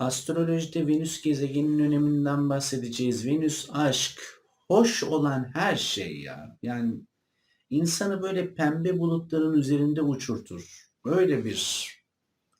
Astrolojide Venüs gezegeninin öneminden bahsedeceğiz. Venüs aşk, hoş olan her şey ya. Yani insanı böyle pembe bulutların üzerinde uçurtur. Öyle bir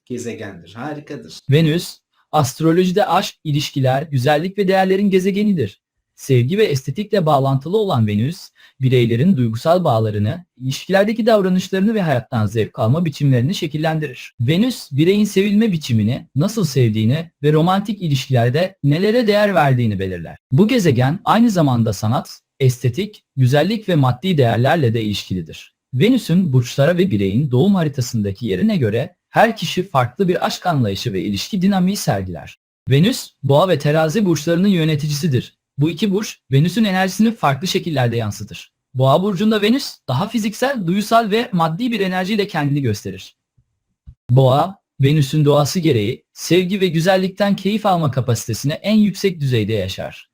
gezegendir. Harikadır. Venüs, astrolojide aşk, ilişkiler, güzellik ve değerlerin gezegenidir. Sevgi ve estetikle bağlantılı olan Venüs, bireylerin duygusal bağlarını, ilişkilerdeki davranışlarını ve hayattan zevk alma biçimlerini şekillendirir. Venüs, bireyin sevilme biçimini, nasıl sevdiğini ve romantik ilişkilerde nelere değer verdiğini belirler. Bu gezegen aynı zamanda sanat, estetik, güzellik ve maddi değerlerle de ilişkilidir. Venüs'ün burçlara ve bireyin doğum haritasındaki yerine göre her kişi farklı bir aşk anlayışı ve ilişki dinamiği sergiler. Venüs, boğa ve terazi burçlarının yöneticisidir. Bu iki burç Venüs'ün enerjisini farklı şekillerde yansıtır. Boğa burcunda Venüs daha fiziksel, duysal ve maddi bir enerjiyle kendini gösterir. Boğa, Venüs'ün doğası gereği sevgi ve güzellikten keyif alma kapasitesine en yüksek düzeyde yaşar.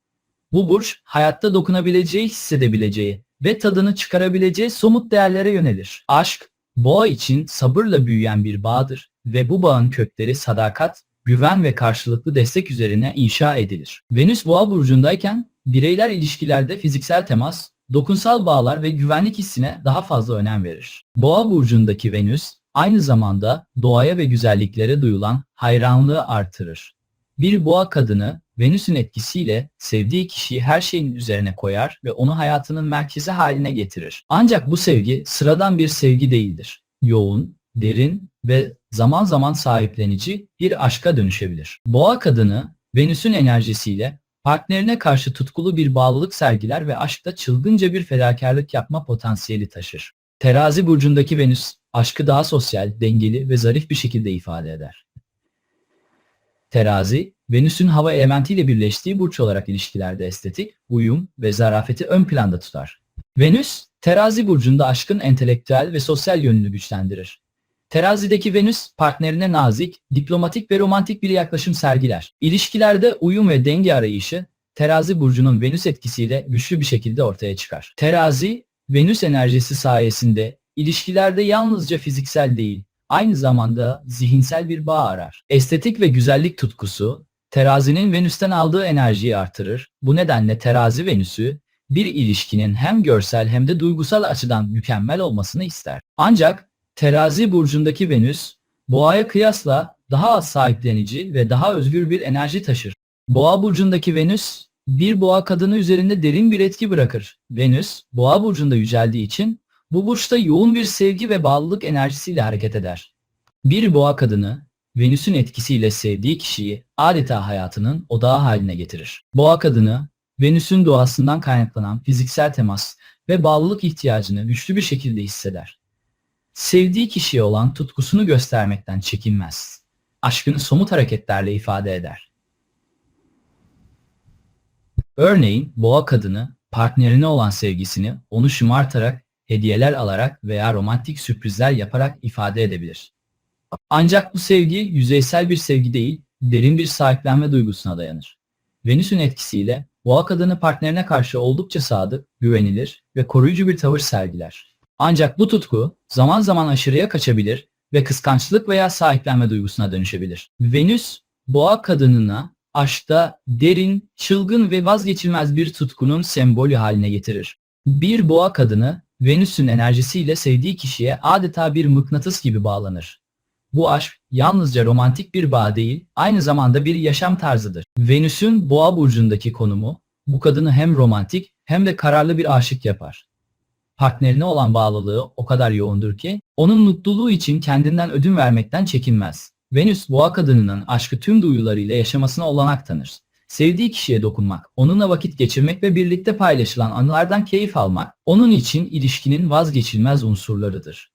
Bu burç hayatta dokunabileceği, hissedebileceği ve tadını çıkarabileceği somut değerlere yönelir. Aşk, boğa için sabırla büyüyen bir bağdır ve bu bağın kökleri sadakat, güven ve karşılıklı destek üzerine inşa edilir. Venüs boğa burcundayken bireyler ilişkilerde fiziksel temas, dokunsal bağlar ve güvenlik hissine daha fazla önem verir. Boğa burcundaki Venüs aynı zamanda doğaya ve güzelliklere duyulan hayranlığı artırır. Bir boğa kadını Venüs'ün etkisiyle sevdiği kişiyi her şeyin üzerine koyar ve onu hayatının merkezi haline getirir. Ancak bu sevgi sıradan bir sevgi değildir. Yoğun, derin ve zaman zaman sahiplenici bir aşka dönüşebilir. Boğa kadını Venüs'ün enerjisiyle partnerine karşı tutkulu bir bağlılık sergiler ve aşkta çılgınca bir fedakarlık yapma potansiyeli taşır. Terazi burcundaki Venüs aşkı daha sosyal, dengeli ve zarif bir şekilde ifade eder. Terazi, Venüs'ün hava elementiyle birleştiği burç olarak ilişkilerde estetik, uyum ve zarafeti ön planda tutar. Venüs, terazi burcunda aşkın entelektüel ve sosyal yönünü güçlendirir. Terazideki Venüs partnerine nazik, diplomatik ve romantik bir yaklaşım sergiler. İlişkilerde uyum ve denge arayışı terazi burcunun Venüs etkisiyle güçlü bir şekilde ortaya çıkar. Terazi, Venüs enerjisi sayesinde ilişkilerde yalnızca fiziksel değil, aynı zamanda zihinsel bir bağ arar. Estetik ve güzellik tutkusu, terazinin Venüs'ten aldığı enerjiyi artırır. Bu nedenle terazi Venüs'ü bir ilişkinin hem görsel hem de duygusal açıdan mükemmel olmasını ister. Ancak Terazi burcundaki Venüs, Boğa'ya kıyasla daha az sahiplenici ve daha özgür bir enerji taşır. Boğa burcundaki Venüs, bir boğa kadını üzerinde derin bir etki bırakır. Venüs, Boğa burcunda yüceldiği için bu burçta yoğun bir sevgi ve bağlılık enerjisiyle hareket eder. Bir boğa kadını, Venüs'ün etkisiyle sevdiği kişiyi adeta hayatının odağı haline getirir. Boğa kadını, Venüs'ün doğasından kaynaklanan fiziksel temas ve bağlılık ihtiyacını güçlü bir şekilde hisseder sevdiği kişiye olan tutkusunu göstermekten çekinmez. Aşkını somut hareketlerle ifade eder. Örneğin boğa kadını partnerine olan sevgisini onu şımartarak, hediyeler alarak veya romantik sürprizler yaparak ifade edebilir. Ancak bu sevgi yüzeysel bir sevgi değil, derin bir sahiplenme duygusuna dayanır. Venüs'ün etkisiyle boğa kadını partnerine karşı oldukça sadık, güvenilir ve koruyucu bir tavır sergiler. Ancak bu tutku zaman zaman aşırıya kaçabilir ve kıskançlık veya sahiplenme duygusuna dönüşebilir. Venüs, boğa kadınına aşkta derin, çılgın ve vazgeçilmez bir tutkunun sembolü haline getirir. Bir boğa kadını Venüs'ün enerjisiyle sevdiği kişiye adeta bir mıknatıs gibi bağlanır. Bu aşk yalnızca romantik bir bağ değil, aynı zamanda bir yaşam tarzıdır. Venüs'ün boğa burcundaki konumu bu kadını hem romantik hem de kararlı bir aşık yapar partnerine olan bağlılığı o kadar yoğundur ki onun mutluluğu için kendinden ödün vermekten çekinmez. Venüs boğa kadınının aşkı tüm duyularıyla yaşamasına olanak tanır. Sevdiği kişiye dokunmak, onunla vakit geçirmek ve birlikte paylaşılan anılardan keyif almak onun için ilişkinin vazgeçilmez unsurlarıdır.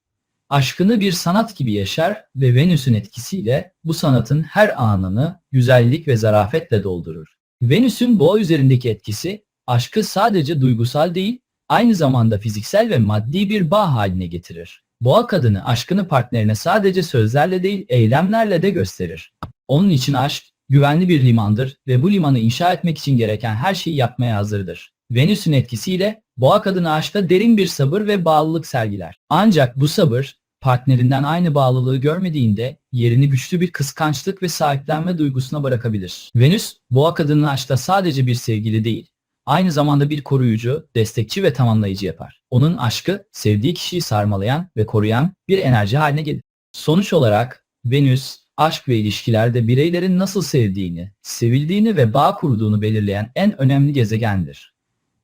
Aşkını bir sanat gibi yaşar ve Venüs'ün etkisiyle bu sanatın her anını güzellik ve zarafetle doldurur. Venüs'ün boğa üzerindeki etkisi aşkı sadece duygusal değil, aynı zamanda fiziksel ve maddi bir bağ haline getirir. Boğa kadını aşkını partnerine sadece sözlerle değil eylemlerle de gösterir. Onun için aşk güvenli bir limandır ve bu limanı inşa etmek için gereken her şeyi yapmaya hazırdır. Venüs'ün etkisiyle boğa kadını aşkta derin bir sabır ve bağlılık sergiler. Ancak bu sabır partnerinden aynı bağlılığı görmediğinde yerini güçlü bir kıskançlık ve sahiplenme duygusuna bırakabilir. Venüs, boğa kadının aşkta sadece bir sevgili değil, aynı zamanda bir koruyucu, destekçi ve tamamlayıcı yapar. Onun aşkı, sevdiği kişiyi sarmalayan ve koruyan bir enerji haline gelir. Sonuç olarak Venüs, aşk ve ilişkilerde bireylerin nasıl sevdiğini, sevildiğini ve bağ kurduğunu belirleyen en önemli gezegendir.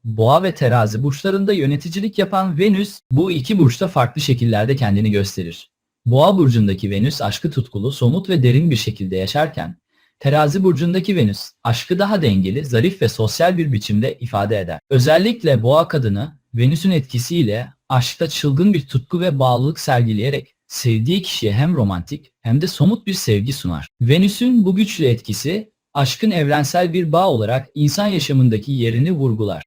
Boğa ve terazi burçlarında yöneticilik yapan Venüs bu iki burçta farklı şekillerde kendini gösterir. Boğa burcundaki Venüs aşkı tutkulu, somut ve derin bir şekilde yaşarken, terazi burcundaki Venüs aşkı daha dengeli, zarif ve sosyal bir biçimde ifade eder. Özellikle boğa kadını Venüs'ün etkisiyle aşkta çılgın bir tutku ve bağlılık sergileyerek sevdiği kişiye hem romantik hem de somut bir sevgi sunar. Venüs'ün bu güçlü etkisi aşkın evrensel bir bağ olarak insan yaşamındaki yerini vurgular.